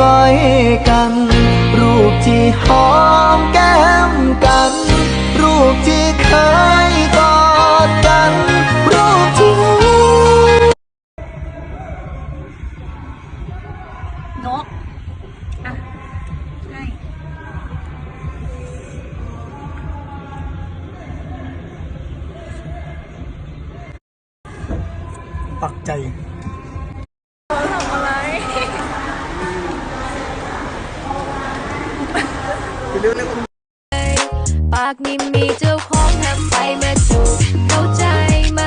ก้อยกัน รูปที่หอมแก้มกัน รูปที่เคยกอดกัน รูปที่นกอะให้ปักใจ ทำอะไร ปากนิ่มมีเจ้าของห้ามใครมาจูบเข้าใจไหม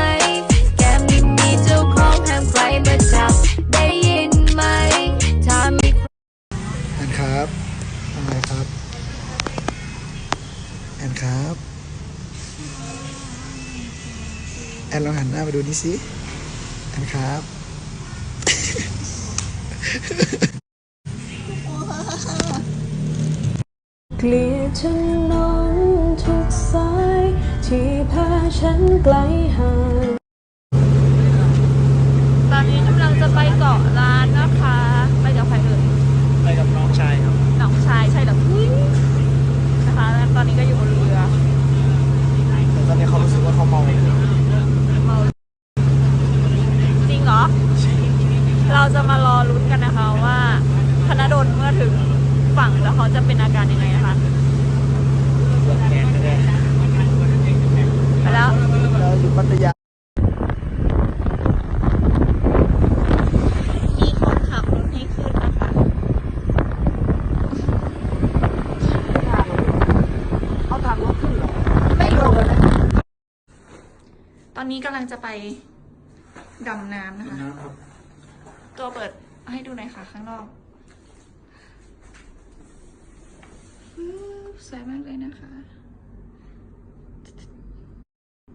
แก้มนิ่มมีเจ้าของห้ามใครมาจับ ได้ยินไหม ถ้ามี แอนครับทำไงครับ แอนครับ แอนลองหันหน้ามาดูนี่สิ แอนครับ เกลียดฉันน้องทุกสาย ที่พาฉันไกลห่างตอนนี้กำลังจะไปเกาะล้านนะคะ ไปกับใครเอ่ยไปกับน้องชายครับน้องชายใช่เหรออุ๊ยนะคะแล้วตอนนี้ก็อยู่บนเรือ แต่ตอนนี้เขารู้สึกว่าเขาเมาเมาจริงเหรอ เราจะมารอลุ้นกันนะคะว่าธนดลเมื่อถึงฝั่งแล้วเขาจะเป็นอาการยังไงนะคะ แอนก็ได้ ไปแล้ว เราอยู่พัทยา มีคนขับรถให้ขึ้นนะคะ เอาทางรถขึ้นเหรอ ไม่รู้ตอ นนี้กำลังจะไปดำน้ำนะคะ นะครับตัวเปิดให้ดูหน่อยค่ะ ข้างนอกอืมสวยมากเลยนะคะ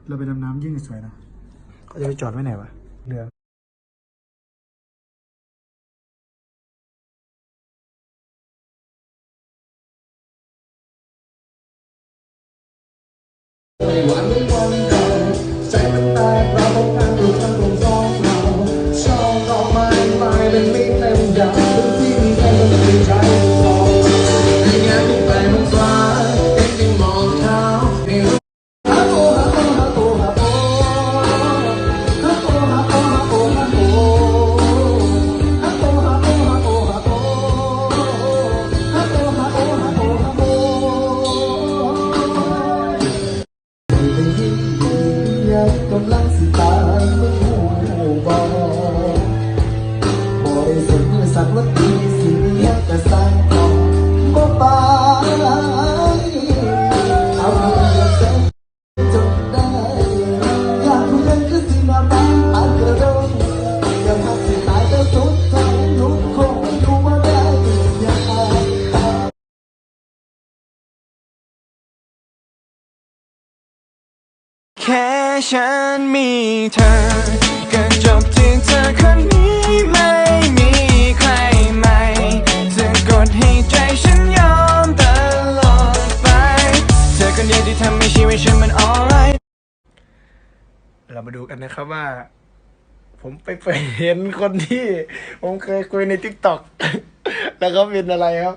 เราไปดำน้ำยิ่งสวยนะเขาจะไปจอดไว้ไหนวะเรือวันวัน แค่ฉันมีเธอก็จบที่เธอคนนี้ไม่มีใครใหม่จะกดให้ใจฉันยอมตลอดไป เธอคนเดียวที่ทำให้ชีวิตฉันมัน alright เรามาดูกันนะครับว่า ผมไปไปเห็นคนที่ ผมเคยคุยใน t ิ k t o k แล้วเขาเป็นอะไรครับ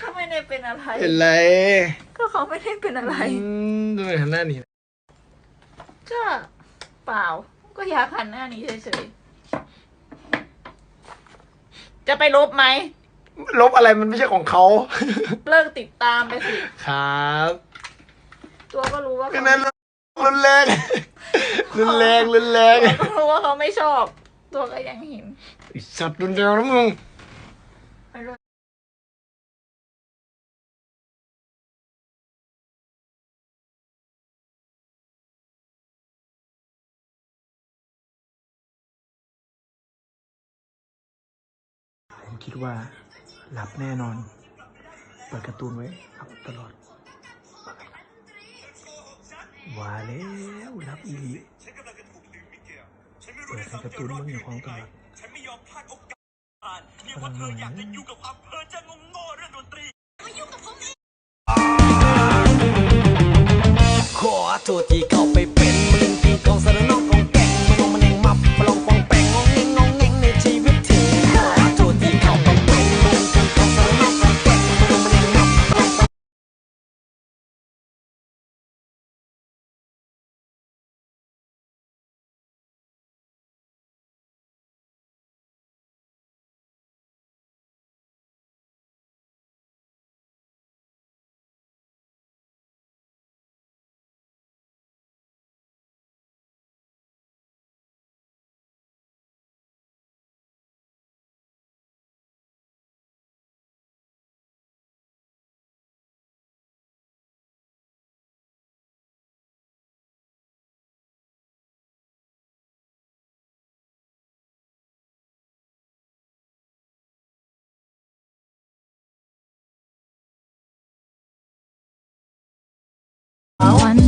เขาไม่ได้เป็นอะไร เป็นอะไร ก็เขาไม่ได้เป็นอะไร อืมดูหันหน้านี่ ก็เปล่า ก็อยากหันหน้านี้เฉยๆ จะไปลบไหม ลบอะไรมันไม่ใช่ของเขา เลิกติดตามไปสิ ครับตัวก็รู้ว่าก็เขานั้นรุนแรงรุนแรงรุนแรงตัวก็รู้ว่าเขาไม่ชอบ ตัวก็ยังเห็น ไอ้สัตว์รุนแรงนะมึง คิดว่าหลับแน่นอน เปิดการ์ตูนไว้ครับตลอด ว่าแล้วหลับอีหลีเปิดให้การ์ตูนมึงอยู่ความตลอดฉันไม่ยอมพลาดโอกาสเนี่ยว่าเธออยากจะอยู่กับความเพลินจะงงโง่เรื่องดนตรีขอโทษที่เข้าไปเป็น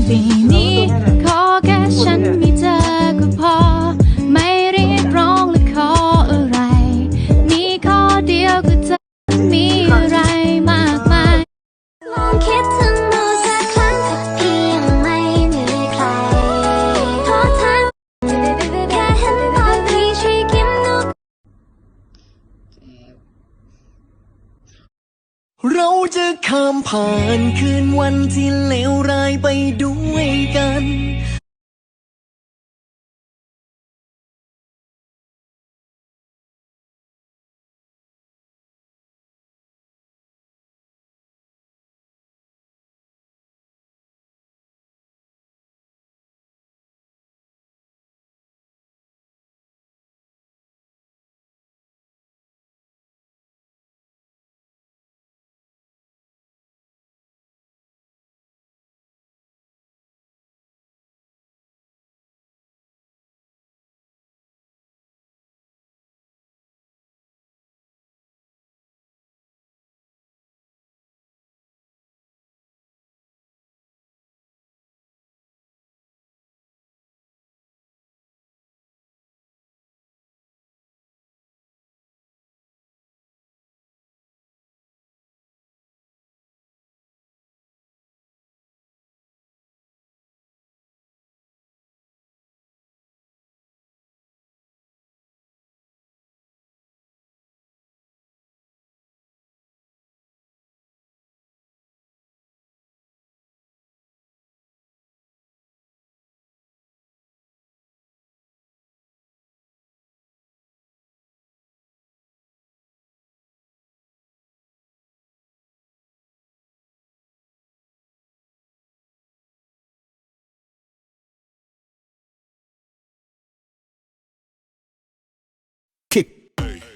ปีนี้ เราจะข้ามผ่านคืนวันที่เลวร้ายไปด้วยกัน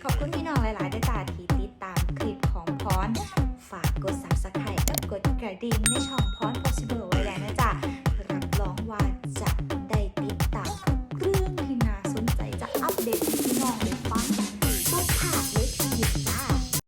ขอบคุณพี่น้องหลายๆด้วยจ้าที่ติดตามคลิปของพร ฝากกด subscribe และกดกระดิ่งในช่อง